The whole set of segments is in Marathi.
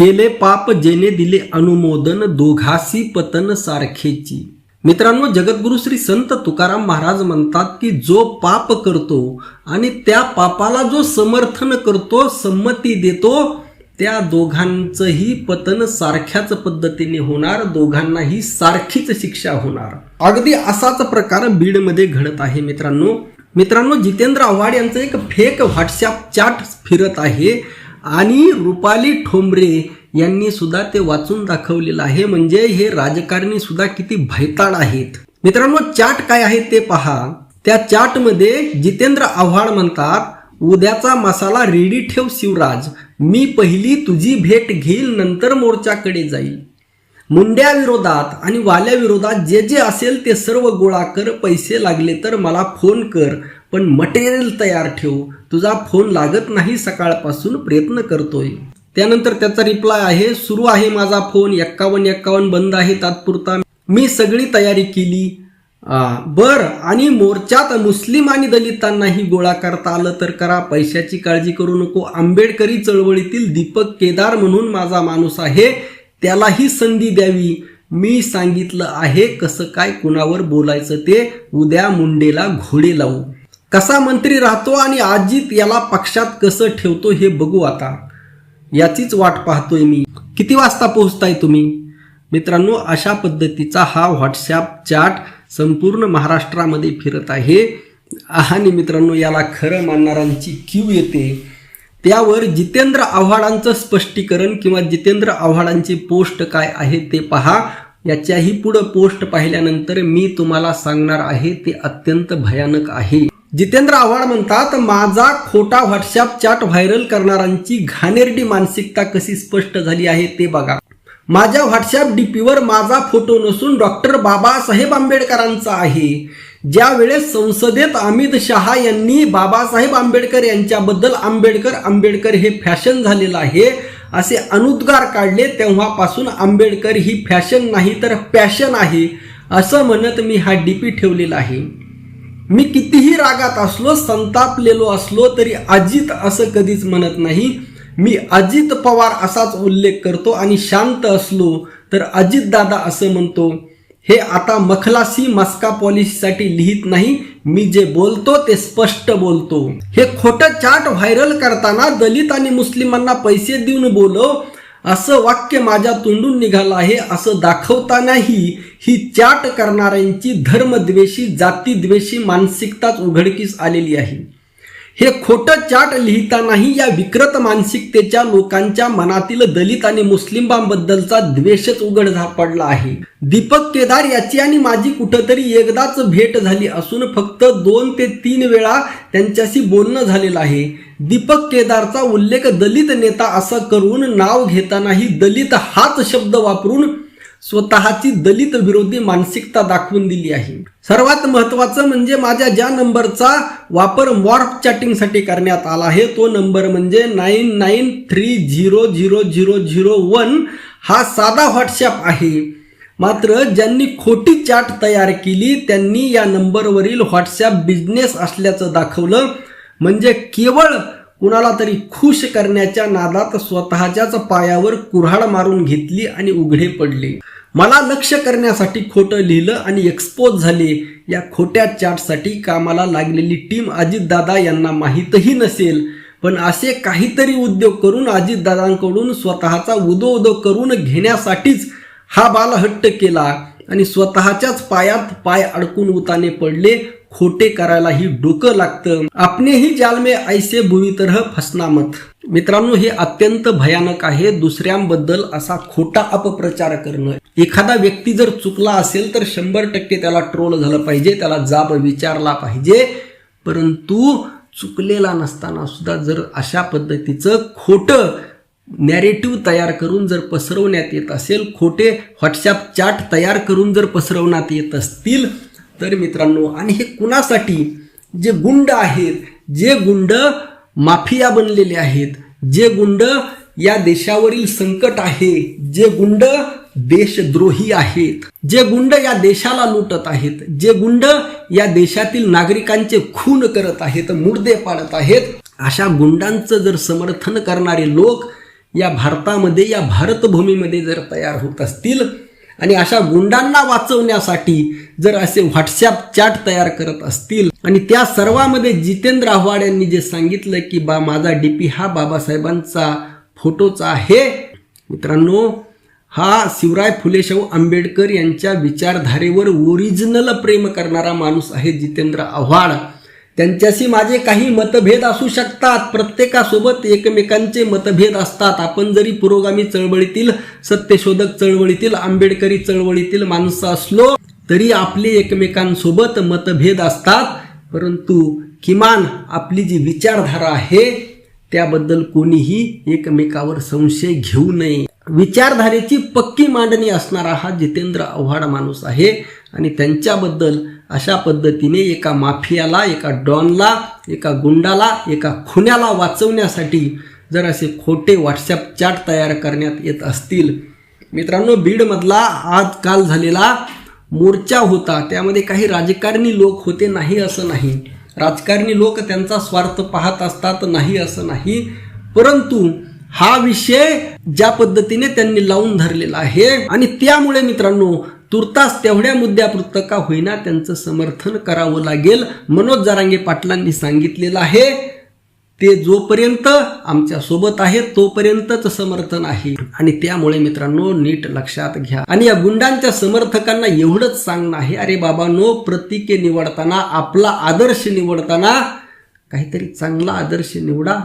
केले पाप जेने दिले अनुमोदन दोघासी पतन सारखेची. मित्रांनो जगद्गुरु श्री संत तुकाराम महाराज म्हणतात की जो पाप करतो आणि त्या पापाला जो समर्थन करतो संमती देतो त्या दोघांचंही पतन सारख्याच पद्धतीने होणार दोघांनाही सारखीच शिक्षा होणार. अगदी असाच प्रकार बीडमध्ये घडत आहे मित्रांनो. मित्रांनो जितेंद्र आव्हाड यांचं एक फेक व्हॉट्सॲप चॅट फिरत आहे. आणि रुपाली ठोंबरे यांनी सुद्धा ते वाचून दाखवलेलं आहे. म्हणजे हे राजकारणी सुद्धा किती भयताड आहेत. मित्रांनो चाट काय आहे ते पहा. त्या चाटमध्ये जितेंद्र आव्हाड म्हणतात उद्याचा मसाला रेडी ठेव शिवराज. मी पहिली तुझी भेट घेईल नंतर मोर्चाकडे जाईल. मुंड्या विरोधात आणि वाल्या विरोधात जे जे असेल ते सर्व गोळा कर पैसे लागले तर मला फोन कर. पण मटेरियल तयार ठेव. तुझा फोन लागत नाही सकाळपासून प्रयत्न करतोय. त्यानंतर त्याचा रिप्लाय आहे सुरू आहे माझा फोन एक्कावन्न एक्कावन्न बंद आहे तात्पुरता. मी सगळी तयारी केली. बर. आणि मोर्चात मुस्लिम आणि दलितांनाही गोळा करता आलं तर करा. पैशाची काळजी करू नको. आंबेडकरी चळवळीतील दीपक केदार म्हणून माझा माणूस आहे. त्यालाही संधी द्यावी. मी सांगितलं आहे कसं काय कुणावर बोलायचं ते. उद्या मुंडेला घोडे लावू. कसा मंत्री राहतो आणि अजित याला पक्षात कसं ठेवतो हे बघू आता. याचीच वाट पाहतोय मी. किती वाजता पोहोचताय तुम्ही? मित्रांनो अशा पद्धतीचा हा व्हॉट्सॲप चॅट संपूर्ण महाराष्ट्रामध्ये फिरत आहे. आणि मित्रांनो याला खरं मानणाऱ्यांची क्यू येते. त्यावर जितेंद्र आव्हाडांचं स्पष्टीकरण किंवा जितेंद्र आव्हाडांची पोस्ट काय आहे ते पहा. याच्याही पुढं पोस्ट पाहिल्यानंतर मी तुम्हाला सांगणार आहे ते अत्यंत भयानक आहे. जितेंद्र आव्हाड म्हणतात माझा खोटा व्हॉट्सअप चॅट व्हायरल करणाऱ्यांची घाणेरडी मानसिकता कशी स्पष्ट झाली आहे ते बघा. माझ्या व्हॉट्सअप डीपीवर माझा फोटो नसून डॉक्टर बाबासाहेब आंबेडकरांचा आहे. ज्या वेळेस संसदेत अमित शहा यांनी बाबासाहेब आंबेडकर यांच्याबद्दल आंबेडकर आंबेडकर हे फॅशन झालेलं आहे असे अनुद्गार काढले तेव्हापासून आंबेडकर ही फॅशन नाही तर पॅशन आहे असं म्हणत मी हा डीपी ठेवलेला आहे. मी कितीही रागात असलो संतापलेलो असलो तरी अजित असं कधीच म्हणत नाही. मी अजित पवार असाच उल्लेख करतो आणि शांत असलो तर अजित दादा असं म्हणतो हे आता मखलासी मस्का पॉलिसीसाठी लिहित नाही मी जे बोलतो ते स्पष्ट बोलतो. हे खोटं चाट व्हायरल करताना दलित आणि मुस्लिमांना पैसे देऊन बोलव असं वाक्य माझ्या तोंडून निघालं आहे असं दाखवतानाही ही चाट करणाऱ्यांची धर्मद्वेषी जातीद्वेषी मानसिकताच उघडकीस आलेली आहे. हे खोटं चाट लिहितानाही या विकृत मानसिकतेच्या लोकांच्या मनातील दलित आणि मुस्लिमांबद्दलचा द्वेषच उघड झा पडला आहे. दीपक केदार याची आणि माझी कुठंतरी एकदाच भेट झाली असून फक्त दोन ते तीन वेळा त्यांच्याशी बोलणं झालेलं आहे. दीपक केदारचा उल्लेख दलित नेता असं करून नाव घेतानाही दलित हाच शब्द वापरून स्वतःची दलित विरोधी मानसिकता दाखवून दिली आहे. सर्वात महत्वाचं म्हणजे माझ्या ज्या नंबरचा वापर मॉर्फ चॅटिंगसाठी करण्यात आला आहे तो नंबर म्हणजे nine nine three zero zero zero zero one हा साधा व्हॉट्सॲप आहे. मात्र ज्यांनी खोटी चॅट तयार केली त्यांनी या नंबरवरील व्हॉट्सॲप बिझनेस असल्याचं दाखवलं. म्हणजे केवळ कुणाला तरी खुश करण्याच्या नादात स्वतःच्याच पायावर कुऱ्हाड मारून घेतली आणि उघडे पडले. मला लक्ष करण्यासाठी खोटं लिहिलं आणि एक्सपोज झाले. या खोट्या चॅटसाठी कामाला लागलेली टीम अजितदादा यांना माहीतही नसेल. पण असे काहीतरी उद्योग करून अजितदादांकडून स्वतःचा उदो उदो करून घेण्यासाठीच हा बालहट्ट केला आणि स्वतःच्याच पायात पाय अडकून उताने पडले. खोटे करायलाही डोकं लागतं. आपणेही जालमे ऐसे भुवी तरह फसनामत. मित्रांनो हे अत्यंत भयानक आहे. दुसऱ्यांबद्दल असा खोटा अपप्रचार करणं. एखादा व्यक्ती जर चुकला असेल तर शंभर टक्के त्याला ट्रोल झालं पाहिजे त्याला जाब विचारला पाहिजे. परंतु चुकलेला नसताना सुद्धा जर अशा पद्धतीचं खोटं नॅरेटिव्ह तयार करून जर पसरवण्यात येत असेल खोटे व्हॉट्सॲप चॅट तयार करून जर पसरवण्यात येत असतील तर मित्रांनो आणि हे कुणासाठी? जे गुंड आहेत जे गुंड माफिया बनलेले आहेत जे गुंड या देशावरील संकट आहे जे गुंड देशद्रोही आहेत जे गुंड या देशाला लुटत आहेत जे गुंड या देशातील नागरिकांचे खून करत आहेत मुर्दे पाडत आहेत अशा गुंडांचं जर समर्थन करणारे लोक या भारतामध्ये या भारतभूमीमध्ये जर तयार होत असतील आणि अशा गुंडांना वाचवण्यासाठी जर असे व्हॉट्सॲप चॅट तयार करत असतील आणि त्या सर्वामध्ये जितेंद्र आव्हाड यांनी जे सांगितलं की बा माझा डीपी हा बाबासाहेबांचा फोटोचा आहे. मित्रांनो हा शिवराय फुले शाहू आंबेडकर यांच्या विचारधारेवर ओरिजिनल प्रेम करणारा माणूस आहे जितेंद्र आव्हाड. त्यांच्याशी माझे काही मतभेद असू शकतात. प्रत्येकासोबत एकमेकांचे मतभेद असतात. आपण जरी पुरोगामी चळवळीतील सत्यशोधक चळवळीतील आंबेडकरी चळवळीतील माणसं असलो तरी आपले एकमेकांसोबत मतभेद असतात. परंतु किमान आपली जी विचारधारा आहे त्याबद्दल कोणीही एकमेकावर संशय घेऊ नये. विचारधारेची पक्की मांडणी असणारा हा जितेंद्र आव्हाड माणूस आहे. आणि त्यांच्याबद्दल अशा पद्धतीने एका माफियाला एका डॉनला एका गुंडाला एका खुन्याला वाचवण्यासाठी जर असे खोटे व्हॉट्सॲप चॅट तयार करण्यात येत असतील. मित्रांनो बीडमधला आजकाल झालेला मोर्चा होता. त्यामध्ये काही राजकारणी लोक होते नाही असं नाही. राजकारणी लोक त्यांचा स्वार्थ पाहत असतात नाही असं नाही. परंतु हा विषय ज्या पद्धतीने त्यांनी लावून धरलेला आहे आणि त्यामुळे मित्रांनो तुर्तास तेवढ्या मुद्द्यापुरतं का होईना त्यांचं समर्थन करावं लागेल मनोज जारांगे पाटलांनी सांगितलेलं आहे. ते जोपर्यंत आमच्यासोबत आहे तोपर्यंतच समर्थन आहे. आणि त्यामुळे मित्रांनो नीट लक्षात घ्या. आणि या गुंडांच्या समर्थकांना एवढंच सांगणं आहे अरे बाबांनो प्रतीके निवडताना आपला आदर्श निवडताना काहीतरी चांगला आदर्श निवडा.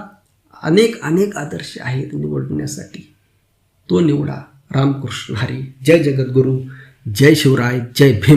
अनेक अनेक आदर्श आहेत निवडण्यासाठी. तो निवडा रामकृष्ण हरी. जय जगद्गुरू. जय शिवराय जय भीम.